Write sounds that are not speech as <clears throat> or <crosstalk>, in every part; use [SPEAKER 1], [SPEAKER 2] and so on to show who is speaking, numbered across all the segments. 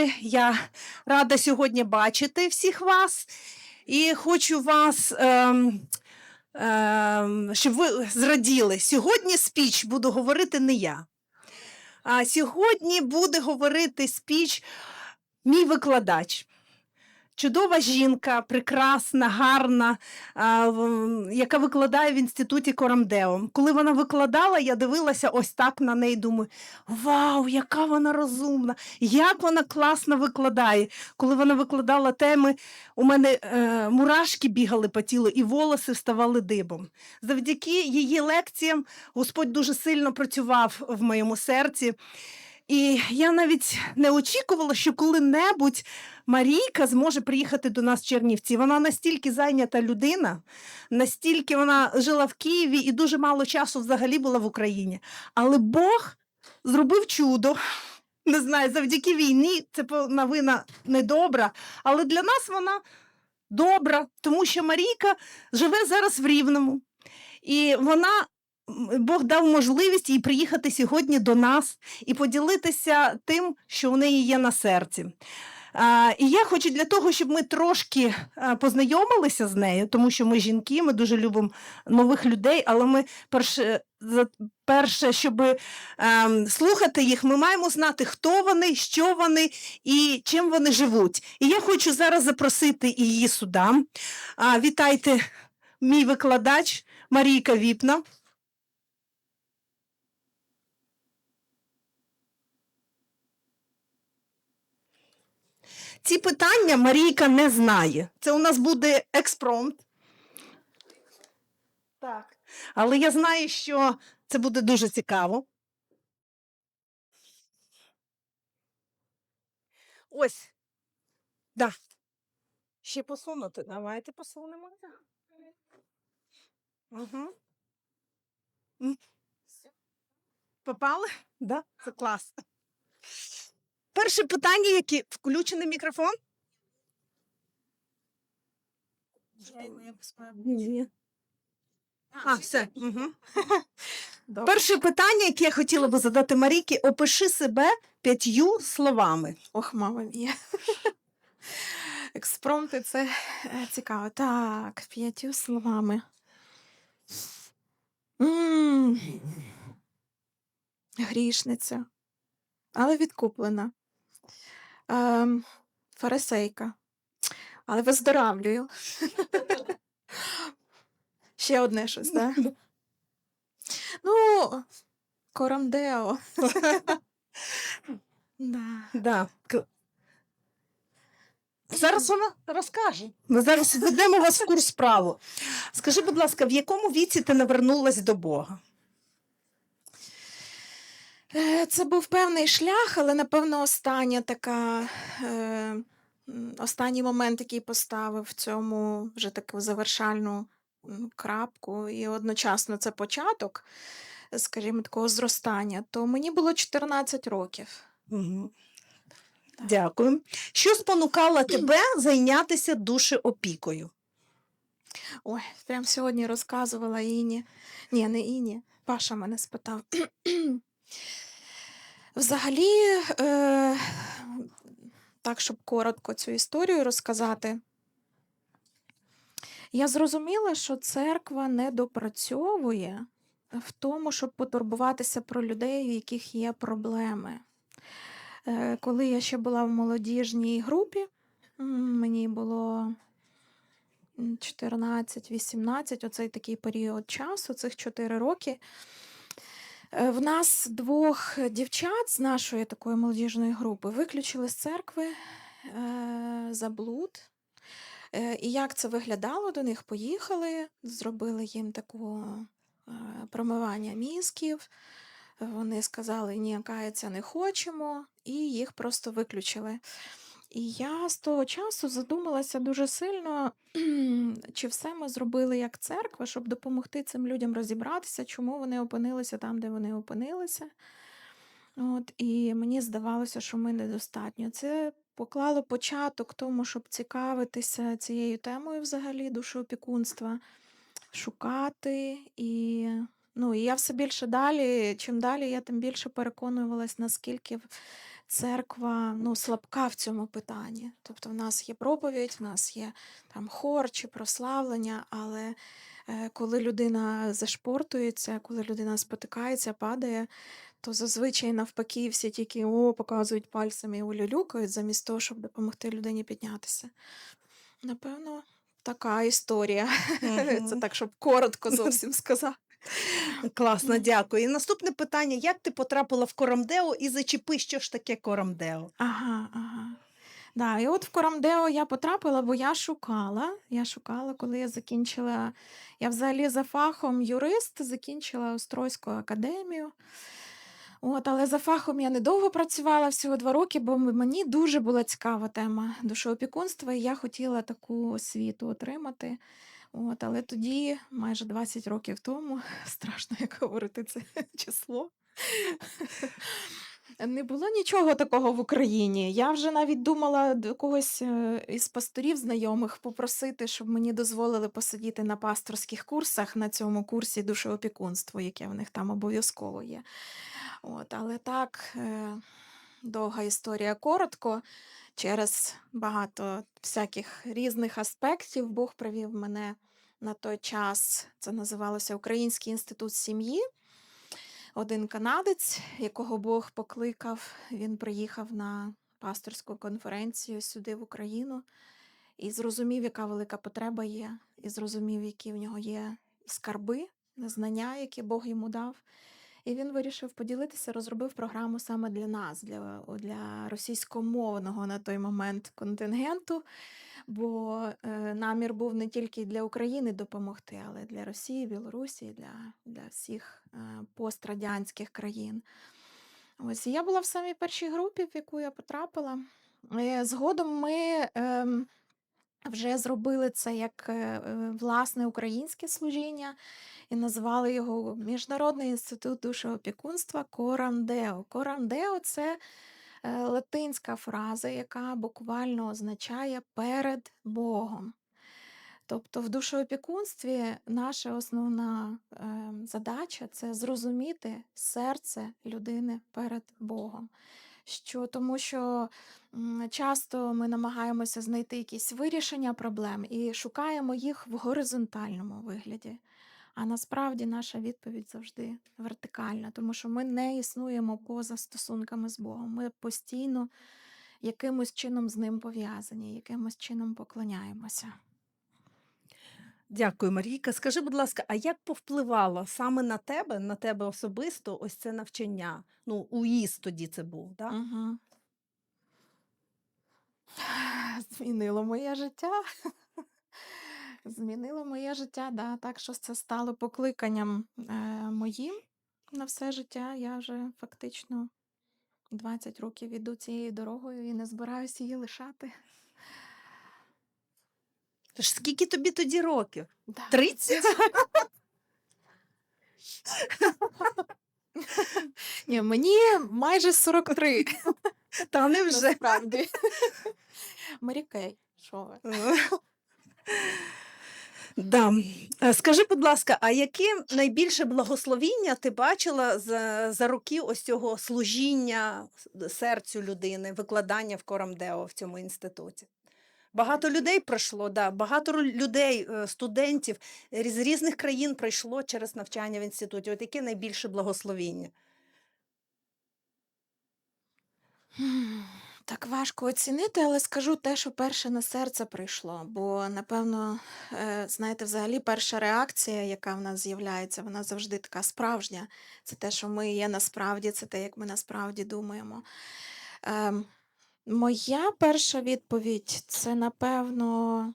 [SPEAKER 1] сестри, я рада сьогодні бачити всіх вас і хочу вас, ем, ем, щоб ви зраділи. Сьогодні спіч буду говорити не я. А сьогодні буде говорити спіч мій викладач. Чудова жінка, прекрасна, гарна, а, яка викладає в інституті Корамдео. Коли вона викладала, я дивилася ось так на неї. Думаю, вау, яка вона розумна, як вона класно викладає. Коли вона викладала теми, у мене е, мурашки бігали по тілу і волоси вставали дибом. Завдяки її лекціям Господь дуже сильно працював в моєму серці. І я навіть не очікувала, що коли-небудь Марійка зможе приїхати до нас в Чернівці. Вона настільки зайнята людина, настільки вона жила в Києві і дуже мало часу взагалі була в Україні. Але Бог зробив чудо. Не знаю, завдяки війні це новина недобра, але для нас вона добра, тому що Марійка живе зараз в Рівному. І вона, Бог дав можливість їй приїхати сьогодні до нас і поділитися тим, що у неї є на серці. А, і я хочу для того, щоб ми трошки а, познайомилися з нею, тому що ми жінки, ми дуже любимо нових людей, але ми перше, перше щоб ем, слухати їх, ми маємо знати, хто вони, що вони і чим вони живуть. І я хочу зараз запросити її сюди. А, вітайте, мій викладач Марійка Віпна. Ці питання Марійка не знає. Це у нас буде експромт. Так. Але я знаю, що це буде дуже цікаво. Ось. Да. Ще посунути. Давайте посунемо. Угу. Попали? Да? Це клас. Перше питання, яке включений мікрофон? Ні. А, все. Угу. <laughs> Перше питання, яке я хотіла би задати Марійки, опиши себе п'ятью словами.
[SPEAKER 2] Ох, мама мія. <laughs> Експромти це е, цікаво. Так, п'ятью словами. М, Грішниця, але відкуплена. Ем, Фарисейка. Але виздоравлюю. Ще одне щось, так? Ну, Корамдео. Да.
[SPEAKER 1] Да. к- Зараз вона розкаже. Ми зараз ведемо вас в курс справу. Скажи, будь ласка, в якому віці ти навернулась до Бога?
[SPEAKER 2] Е, Це був певний шлях, але напевно остання така. Е, останній момент, який поставив в цьому вже таку завершальну крапку, і одночасно це початок, скажімо, такого зростання, то мені було 14 років.
[SPEAKER 1] Угу. Дякую. Що спонукало тебе зайнятися душеопікою?
[SPEAKER 2] Ой, прям сьогодні розказувала Іні. Ні, не Іні. Паша мене спитав. Взагалі, е, так, щоб коротко цю історію розказати, я зрозуміла, що церква не допрацьовує в тому, щоб потурбуватися про людей, у яких є проблеми. Е, Коли я ще була в молодіжній групі, мені було 14-18, оцей такий період часу, цих 4 роки. Е, В нас двох дівчат з нашої такої молодіжної групи виключили з церкви е, за блуд. Е, І як це виглядало? До них поїхали, зробили їм таку промивання мізків. Вони сказали, ні, каяться не хочемо, і їх просто виключили. І я з того часу задумалася дуже сильно, <clears throat> чи все ми зробили як церква, щоб допомогти цим людям розібратися, чому вони опинилися там, де вони опинилися. От, і мені здавалося, що ми недостатньо. Це поклало початок тому, щоб цікавитися цією темою взагалі душоопікунства, шукати. І, ну, і я все більше далі, чим далі, я тим більше переконувалась, наскільки церква ну, слабка в цьому питанні. Тобто, в нас є проповідь, в нас є там хор чи прославлення, але е, коли людина зашпортується, коли людина спотикається, падає, то зазвичай навпаки всі тільки о, показують пальцями і улюлюкають, замість того, щоб допомогти людині піднятися. Напевно, така історія. <laughs> Це так, щоб коротко зовсім сказати.
[SPEAKER 1] Класно, дякую. І наступне питання: як ти потрапила в Корамдео і зачепи, що ж таке Корамдео?
[SPEAKER 2] Ага, ага. Да, і от в Корамдео я потрапила, бо я шукала. Я шукала, коли я закінчила. Я взагалі за фахом юрист, закінчила Острозьку академію. От, але за фахом я недовго працювала, всього два роки, бо мені дуже була цікава тема душоопікунства, і я хотіла таку освіту отримати. От, але тоді, майже 20 років тому, <laughs> страшно як говорити це <laughs> число. Не було нічого такого в Україні. Я вже навіть думала до когось е, із пасторів знайомих попросити, щоб мені дозволили посидіти на пасторських курсах на цьому курсі душеопікунство, яке в них там обов'язково є. От, але так, е, довга історія коротко. Через багато всяких різних аспектів Бог привів мене на той час. Це називалося Український інститут сім'ї. Один канадець, якого Бог покликав, він приїхав на пасторську конференцію сюди, в Україну, і зрозумів, яка велика потреба є, і зрозумів, які в нього є скарби, знання, які Бог йому дав. І він вирішив поділитися, розробив програму саме для нас, для, для російськомовного на той момент контингенту. Бо е, намір був не тільки для України допомогти, але для Росії, Білорусі, для, для всіх е, пострадянських країн. Ось я була в самій першій групі, в яку я потрапила. Е, Згодом ми ем, вже зробили це як е, е, власне українське служіння і назвали його Міжнародний інститут душеопікунства Корамдео. Корамдео це е, латинська фраза, яка буквально означає перед Богом. Тобто в душеопікунстві наша основна е, задача це зрозуміти серце людини перед Богом. Що, тому що часто ми намагаємося знайти якісь вирішення проблем і шукаємо їх в горизонтальному вигляді. А насправді наша відповідь завжди вертикальна, тому що ми не існуємо поза стосунками з Богом. Ми постійно якимось чином з ним пов'язані, якимось чином поклоняємося.
[SPEAKER 1] Дякую, Марійка. Скажи, будь ласка, а як повпливало саме на тебе, на тебе особисто, ось це навчання? Ну, УІС тоді це був, так?
[SPEAKER 2] Угу. <sighs> Змінило моє життя. <laughs> Змінило моє життя, да, так що це стало покликанням е, моїм на все життя. Я вже фактично 20 років іду цією дорогою і не збираюся її лишати.
[SPEAKER 1] Ж Скільки тобі тоді років?
[SPEAKER 2] Да.
[SPEAKER 1] 30?
[SPEAKER 2] Ні, мені майже 43.
[SPEAKER 1] Та не вже.
[SPEAKER 2] Насправді. Марікей, що ви?
[SPEAKER 1] Да. Е, Скажи, будь ласка, а яке найбільше благословіння ти бачила за, за роки ось цього служіння серцю людини, викладання в Корамдео в цьому інституті? Багато людей пройшло, да, багато людей, е, студентів з різних країн пройшло через навчання в інституті. От яке найбільше благословіння?
[SPEAKER 2] Так важко оцінити, але скажу те, що перше на серце прийшло. Бо, напевно, е, знаєте, взагалі перша реакція, яка в нас з'являється, вона завжди така справжня. Це те, що ми є насправді, це те, як ми насправді думаємо. Моя перша відповідь це, напевно.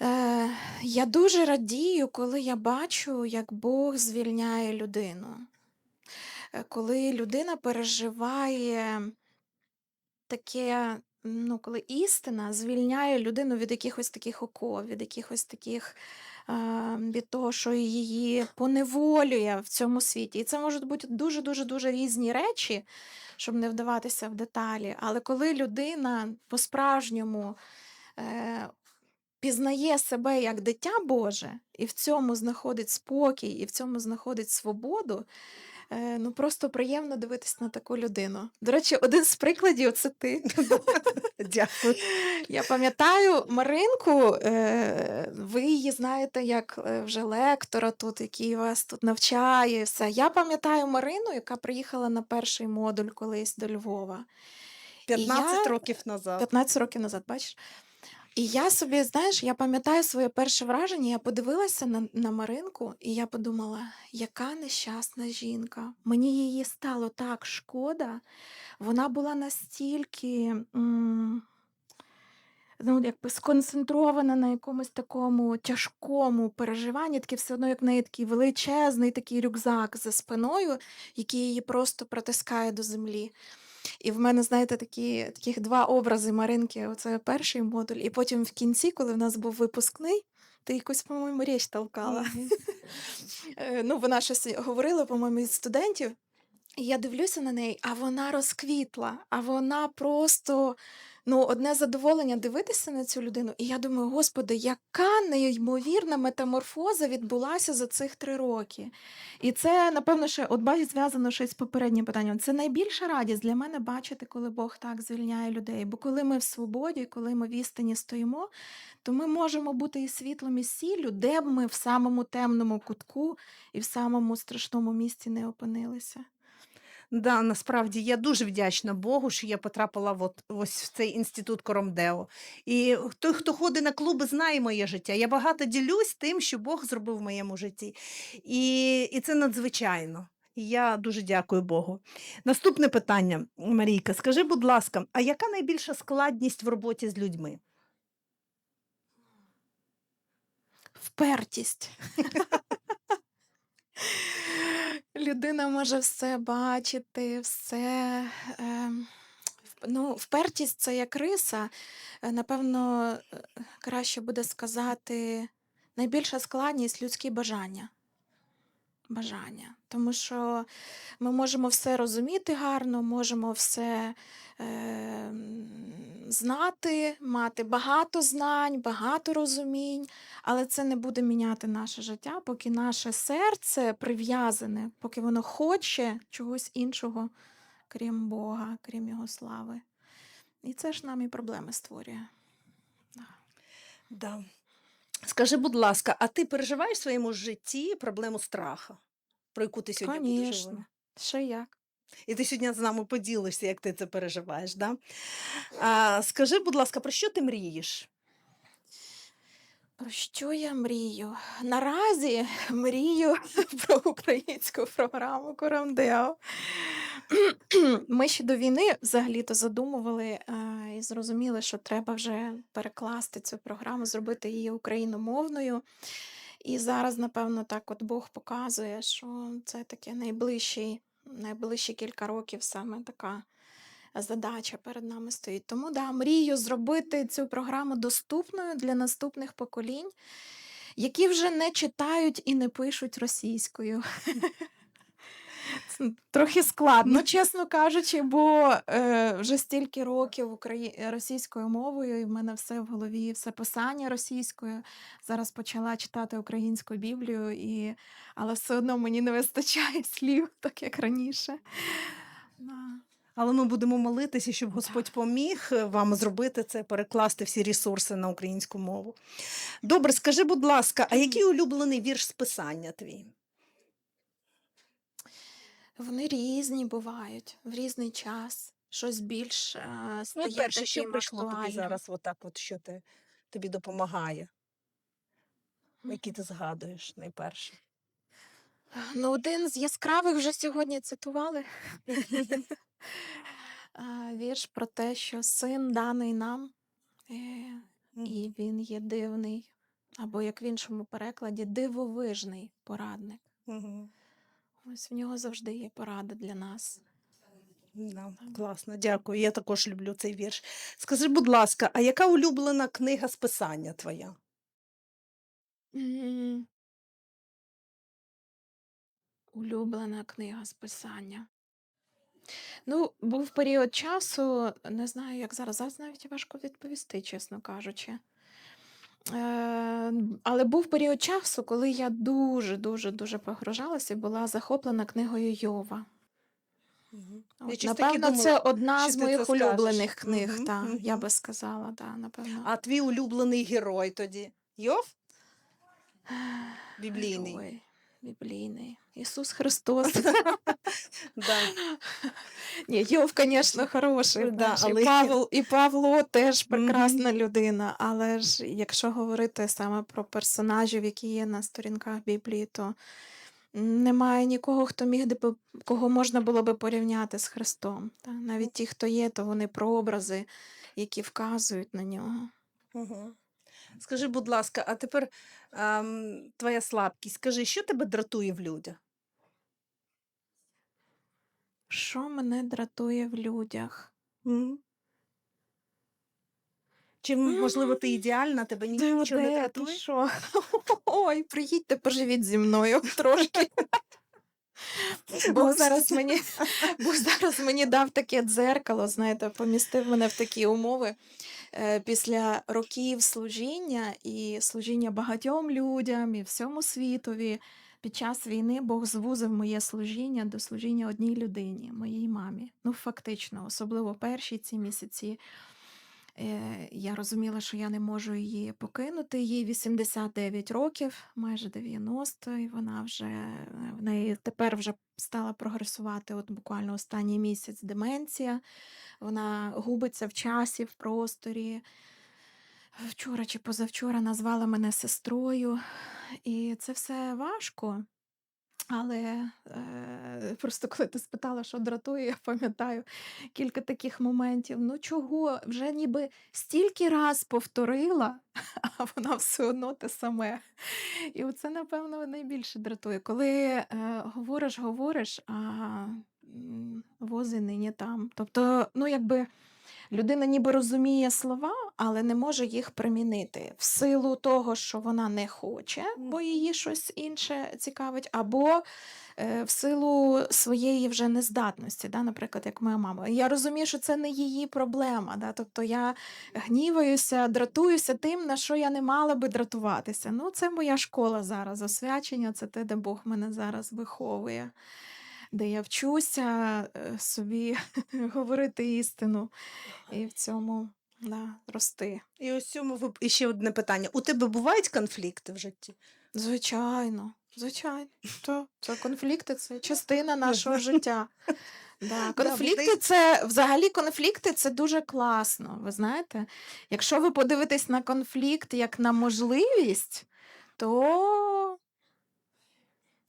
[SPEAKER 2] Е, я дуже радію, коли я бачу, як Бог звільняє людину. Е, Коли людина переживає таке, ну, коли істина звільняє людину від якихось таких оков, від якихось таких, від того, що її поневолює в цьому світі. І це можуть бути дуже-дуже дуже різні речі, щоб не вдаватися в деталі. Але коли людина по-справжньому е, пізнає себе як дитя Боже, і в цьому знаходить спокій, і в цьому знаходить свободу, ну просто приємно дивитись на таку людину. До речі, один з прикладів це ти. <laughs>
[SPEAKER 1] Дякую.
[SPEAKER 2] Я пам'ятаю Маринку, е, ви її знаєте як е, вже лектора тут, який вас тут навчає. Все. Я пам'ятаю Марину, яка приїхала на перший модуль колись до Львова.
[SPEAKER 1] 15
[SPEAKER 2] я-
[SPEAKER 1] років назад.
[SPEAKER 2] 15 років назад, бачиш? І я собі, знаєш, я пам'ятаю своє перше враження, я подивилася на, на Маринку, і я подумала, яка нещасна жінка. Мені її стало так шкода. Вона була настільки. м, Ну, якби сконцентрована на якомусь такому тяжкому переживанні, таке все одно, як в неї такий величезний такий рюкзак за спиною, який її просто притискає до землі. І в мене, знаєте, такі, таких два образи Маринки. Оце перший модуль, і потім в кінці, коли в нас був випускний, ти якусь, по-моєму, річ толкала.
[SPEAKER 1] Mm
[SPEAKER 2] -hmm. <laughs> ну, вона щось говорила, по-моєму, із студентів. І я дивлюся на неї, а вона розквітла, а вона просто ну, одне задоволення дивитися на цю людину. І я думаю, господи, яка неймовірна метаморфоза відбулася за цих три роки. І це, напевно, ще от бачить зв'язано ще з попереднім питанням. Це найбільша радість для мене бачити, коли Бог так звільняє людей. Бо коли ми в свободі, коли ми в істині стоїмо, то ми можемо бути і світлом, і сіллю, де б ми в самому темному кутку і в самому страшному місці не опинилися.
[SPEAKER 1] Да, насправді я дуже вдячна Богу, що я потрапила от, ось в цей інститут Коромдео. І той, хто ходить на клуби, знає моє життя. Я багато ділюсь тим, що Бог зробив в моєму житті. І, і це надзвичайно. Я дуже дякую Богу. Наступне питання, Марійка, скажи, будь ласка, а яка найбільша складність в роботі з людьми?
[SPEAKER 2] Впертість. <laughs> Людина може все бачити, все. Е, ну, впертість це як риса. Е, Напевно, е, краще буде сказати, найбільша складність людські бажання. Бажання. Тому що ми можемо все розуміти гарно, можемо все е, знати, мати багато знань, багато розумінь, але це не буде міняти наше життя, поки наше серце прив'язане, поки воно хоче чогось іншого, крім Бога, крім Його слави. І це ж нам і проблеми створює.
[SPEAKER 1] Да. Скажи, будь ласка, а ти переживаєш в своєму житті проблему страха, про яку ти сьогодні будеш говорити?
[SPEAKER 2] Ще як.
[SPEAKER 1] І ти сьогодні з нами поділишся, як ти це переживаєш. Да? А, скажи, будь ласка, про що ти мрієш?
[SPEAKER 2] Про що я мрію? Наразі <laughs> мрію <laughs> про українську програму Корамдео. <clears throat> Ми ще до війни взагалі-то задумували е, і зрозуміли, що треба вже перекласти цю програму, зробити її україномовною. І зараз, напевно, так от Бог показує, що це таке найближчі, найближчі кілька років саме така задача перед нами стоїть. Тому да, мрію зробити цю програму доступною для наступних поколінь, які вже не читають і не пишуть російською. Трохи складно, чесно кажучи, бо е, вже стільки років украї... російською мовою, і в мене все в голові, все писання російською. Зараз почала читати українську Біблію, і... але все одно мені не вистачає <laughs> слів, так як раніше.
[SPEAKER 1] Але ми будемо молитися, щоб Господь поміг е, вам зробити це, перекласти всі ресурси на українську мову. Добре, скажи, будь ласка, а який улюблений вірш з писання твій?
[SPEAKER 2] Вони різні бувають в різний час. Щось більш е,
[SPEAKER 1] Ну,
[SPEAKER 2] стає
[SPEAKER 1] перше, що прийшло тобі зараз, отак, от, що ти, тобі допомагає, які ти згадуєш найперше.
[SPEAKER 2] Ну, один з яскравих вже сьогодні цитували. <laughs> Вірш про те, що син даний нам, е, і він є дивний, або як в іншому перекладі, дивовижний порадник.
[SPEAKER 1] Мгм.
[SPEAKER 2] Ось в нього завжди є порада для нас.
[SPEAKER 1] Да, класно, дякую. Я також люблю цей вірш. Скажи, будь ласка, а яка улюблена книга з писання твоя?
[SPEAKER 2] М. Улюблена книга з писання. Ну, був період часу, не знаю, як зараз, зараз навіть важко відповісти, чесно кажучи. Е, але був період часу, коли я дуже, дуже, дуже погружалася і була захоплена книгою Йова.
[SPEAKER 1] Мгм.
[SPEAKER 2] От,
[SPEAKER 1] щось таки
[SPEAKER 2] напевно,
[SPEAKER 1] думала,
[SPEAKER 2] це одна
[SPEAKER 1] що
[SPEAKER 2] з
[SPEAKER 1] ти
[SPEAKER 2] моїх
[SPEAKER 1] це скажеш.
[SPEAKER 2] улюблених книг,
[SPEAKER 1] Мгм,
[SPEAKER 2] та, я
[SPEAKER 1] мгм.
[SPEAKER 2] би сказала, да, напевно.
[SPEAKER 1] А твій улюблений герой тоді? Йов? Біблійний.
[SPEAKER 2] Герой Біблійний. Ісус Христос. <laughs> <laughs> Ні, Йов, звісно, хороший. І, Павло, теж прекрасна людина. Але ж якщо говорити саме про персонажів, які є на сторінках Біблії, то немає нікого, хто міг кого можна було би порівняти з Христом. Навіть ті, хто є, то вони прообрази, які вказують на нього.
[SPEAKER 1] Угу. Скажи, будь ласка, а тепер ем, твоя слабкість. Скажи, що тебе дратує в людях?
[SPEAKER 2] Що мене дратує в людях?
[SPEAKER 1] М? Чи, можливо, ти ідеальна, тебе нічого не
[SPEAKER 2] Де ти
[SPEAKER 1] дратує?
[SPEAKER 2] що? <laughs> Ой, приїдьте, поживіть зі мною <laughs> трошки. <laughs> Бог зараз мені, <laughs> Бог зараз мені дав таке дзеркало, знаєте, помістив мене в такі умови. Е, Після років служіння і служіння багатьом людям і всьому світові. Під час війни Бог звузив моє служіння до служіння одній людині, моїй мамі. Ну, фактично, особливо перші ці місяці. Е, Я розуміла, що я не можу її покинути. Їй 89 років, майже 90, і вона вже е, в неї тепер вже стала прогресувати. От буквально останній місяць деменція. Вона губиться в часі, в просторі. Вчора чи позавчора назвала мене сестрою, і це все важко. Але е, просто коли ти спитала, що дратує, я пам'ятаю кілька таких моментів. Ну чого? Вже ніби стільки раз повторила, <laughs> а вона все одно те саме. І оце, напевно, найбільше дратує. Коли е, говориш, говориш, а вози нині там. Тобто, ну якби. Людина ніби розуміє слова, але не може їх примінити в силу того, що вона не хоче, бо її щось інше цікавить, або е, в силу своєї вже нездатності, да? наприклад, як моя мама. Я розумію, що це не її проблема. Да? Тобто я гніваюся, дратуюся тим, на що я не мала би дратуватися. Ну, це моя школа зараз. Освячення це те, де Бог мене зараз виховує. Де я вчуся е, собі <laughs> говорити істину і в цьому да, рости.
[SPEAKER 1] І ось цьому вип- і ще одне питання. У тебе бувають конфлікти в житті?
[SPEAKER 2] Звичайно, звичайно. То, це конфлікти це частина нашого життя. Да, <laughs> конфлікти це взагалі конфлікти це дуже класно. Ви знаєте, якщо ви подивитесь на конфлікт як на можливість, то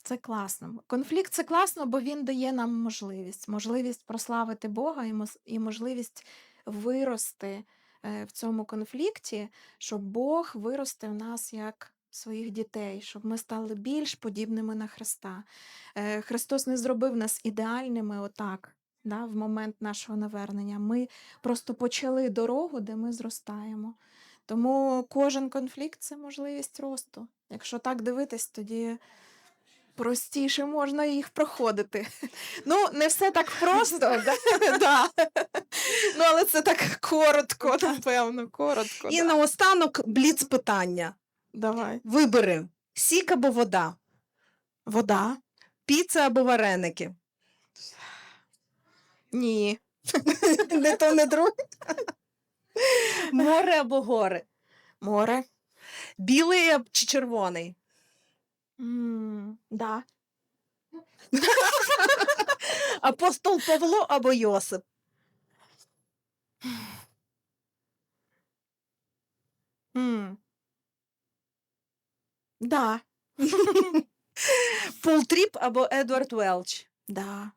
[SPEAKER 2] це класно. Конфлікт це класно, бо він дає нам можливість. Можливість прославити Бога і можливість вирости е, в цьому конфлікті, щоб Бог виростив нас як своїх дітей, щоб ми стали більш подібними на Христа. Е, Христос не зробив нас ідеальними отак. Да, в момент нашого навернення. Ми просто почали дорогу, де ми зростаємо. Тому кожен конфлікт це можливість росту. Якщо так дивитись, тоді простіше можна їх проходити. <laughs> Ну, не все так просто, <laughs> <laughs> да, ну, але це так коротко, напевно, коротко.
[SPEAKER 1] І
[SPEAKER 2] да.
[SPEAKER 1] наостанок бліц питання.
[SPEAKER 2] Давай.
[SPEAKER 1] Вибери сік або вода,
[SPEAKER 2] Вода?
[SPEAKER 1] піца або вареники.
[SPEAKER 2] Ні.
[SPEAKER 1] Не то, не друге. Море або гори.
[SPEAKER 2] Море?
[SPEAKER 1] Білий чи червоний.
[SPEAKER 2] М да. <laughs>
[SPEAKER 1] Апостол Павло або Йосип.
[SPEAKER 2] м Да. <laughs>
[SPEAKER 1] Пол Тріп або Едвард Велч.
[SPEAKER 2] Да.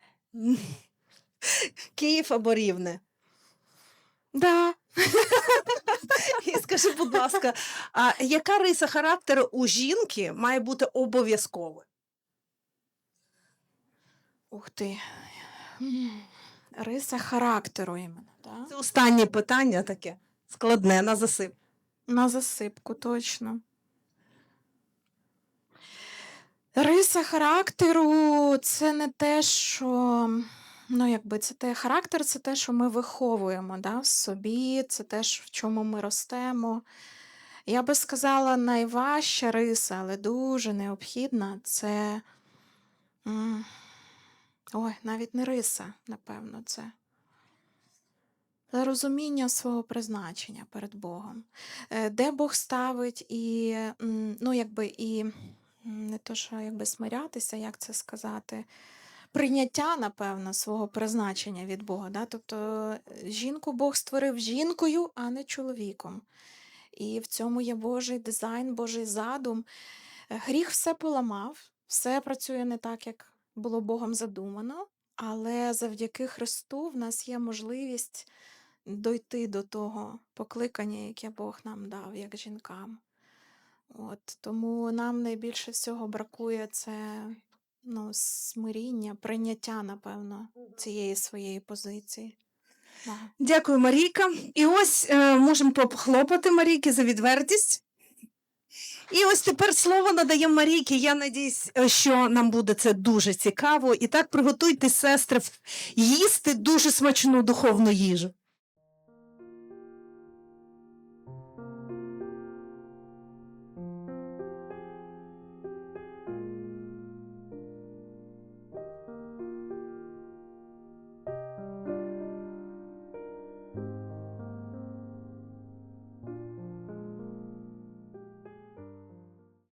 [SPEAKER 1] Київ або Рівне.
[SPEAKER 2] Да. <laughs>
[SPEAKER 1] І скажи, будь ласка, а яка риса характеру у жінки має бути обов'язково?
[SPEAKER 2] Ух ти. Риса характеру іменно, да?
[SPEAKER 1] Це останнє питання таке складне на засип.
[SPEAKER 2] На засипку, точно. Риса характеру це не те, що. Ну, якби це те характер, це те, що ми виховуємо да, в собі, це те, в чому ми ростемо. Я би сказала, найважча риса, але дуже необхідна це. Ой, навіть не риса, напевно, це. Розуміння свого призначення перед Богом. Е, Де Бог ставить і, ну, якби, і не то, що якби смирятися, як це сказати, прийняття, напевно, свого призначення від Бога. Да? Тобто е, жінку Бог створив жінкою, а не чоловіком. І в цьому є Божий дизайн, Божий задум. Е, Гріх все поламав, все працює не так, як було Богом задумано, але завдяки Христу в нас є можливість дойти до того покликання, яке Бог нам дав, як жінкам. От, тому нам найбільше всього бракує це ну, смиріння, прийняття, напевно, цієї своєї позиції. Да.
[SPEAKER 1] Дякую, Марійка. І ось е, можемо похлопати Марійки за відвертість. І ось тепер слово надаємо Марійки. Я надіюсь, е, що нам буде це дуже цікаво. І так приготуйте, сестри, їсти дуже смачну духовну їжу.